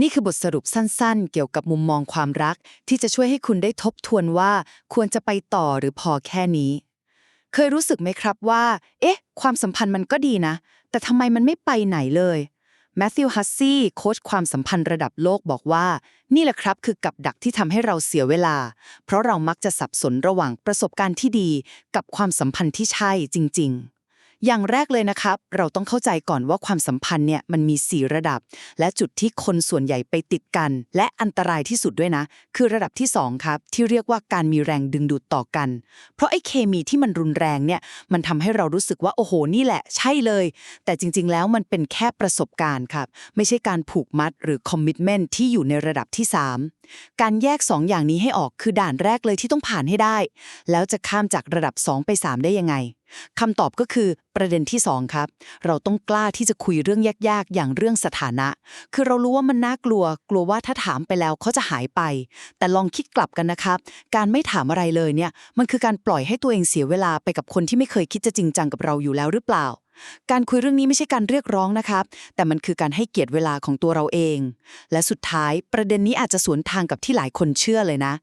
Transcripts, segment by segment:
นี่คือบทสรุปสั้นๆ เกี่ยวกับมุมมองความรัก ที่จะช่วยให้คุณได้ทบทวนว่าควรจะไปต่อหรือพอแค่นี้ เคยรู้สึกไหมครับว่า เอ๊ะ ความสัมพันธ์มันก็ดีนะ แต่ทำไมมันไม่ไปไหนเลยแมทธิวฮัสซี่โค้ชความสัมพันธ์ระดับโลกบอกว่า นี่แหละครับคือกับดักที่ทำให้เราเสียเวลา เพราะเรามักจะสับสนระหว่างประสบการณ์ที่ดี กับความสัมพันธ์ที่ใช่จริง ๆ อย่างแรกเลยนะครับ เราต้องเข้าใจก่อนว่าความสัมพันธ์เนี่ยมันมี 4 ระดับ และจุดที่คนส่วนใหญ่ไปติดกัน และอันตรายที่สุดด้วยนะ คือระดับที่ 2 ครับ ที่เรียกว่าการมีแรงดึงดูดต่อกัน เพราะไอ้เคมีที่มันรุนแรงเนี่ยมันทำให้เรารู้สึกว่าโอ้โหนี่แหละ ใช่เลย แต่จริง ๆ แล้วมันเป็นแค่ประสบการณ์ครับ ไม่ใช่การผูกมัดหรือคอมมิชเมนที่อยู่ในระดับที่ 3 การแยก 2 อย่างนี้ให้ออกคือด่านแรกเลยที่ต้องผ่านให้ได้ แล้วจะข้ามจากระดับ 2 ไป 3 ได้ยังไง คำตอบก็คือประเด็นที่ 2 ครับ เราต้องกล้าที่จะคุยเรื่องยากๆ อย่างเรื่องสถานะ คือเรารู้ว่ามันน่ากลัว กลัวว่าถ้าถามไปแล้วเขาจะหายไป แต่ลองคิดกลับกันนะครับ การไม่ถามอะไรเลยเนี่ย มันคือการปล่อยให้ตัวเองเสียเวลาไปกับคนที่ไม่เคยคิดจะจริงจังกับเราอยู่แล้วหรือเปล่า การคุยเรื่องนี้ไม่ใช่การเรียกร้องนะครับ แต่มันคือการให้เกียรติเวลาของตัวเราเอง และสุดท้ายประเด็นนี้อาจจะสวนทางกับที่หลายคนเชื่อเลยนะ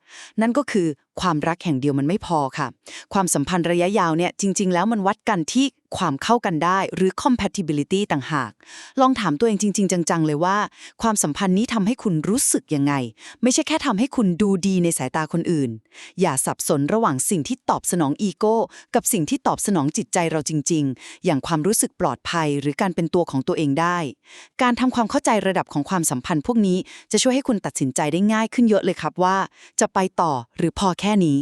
นั่นก็คือ ความรักแห่งเดียวมันไม่พอค่ะ ความสัมพันธ์ระยะยาวเนี่ยจริง ๆ แล้วมันวัดกันที่ความเข้ากันได้หรือ compatibility ต่างหาก ลองถามตัวเองจริง ๆ จัง ๆ เลยว่า ความสัมพันธ์นี้ทำให้คุณรู้สึกยังไง ไม่ใช่แค่ทำให้คุณดูดีในสายตาคนอื่น อย่าสับสนระหว่างสิ่งที่ตอบสนองอีโก้ กับสิ่งที่ตอบสนองจิตใจเราจริง ๆ อย่างความรู้สึกปลอดภัย หรือการเป็นตัวของตัวเองได้ การทำความเข้าใจระดับของความสัมพันธ์พวกนี้จะช่วยให้คุณตัดสินใจได้ง่ายขึ้นเยอะเลยครับว่า จะไปต่อหรือพอแค่แค่นี้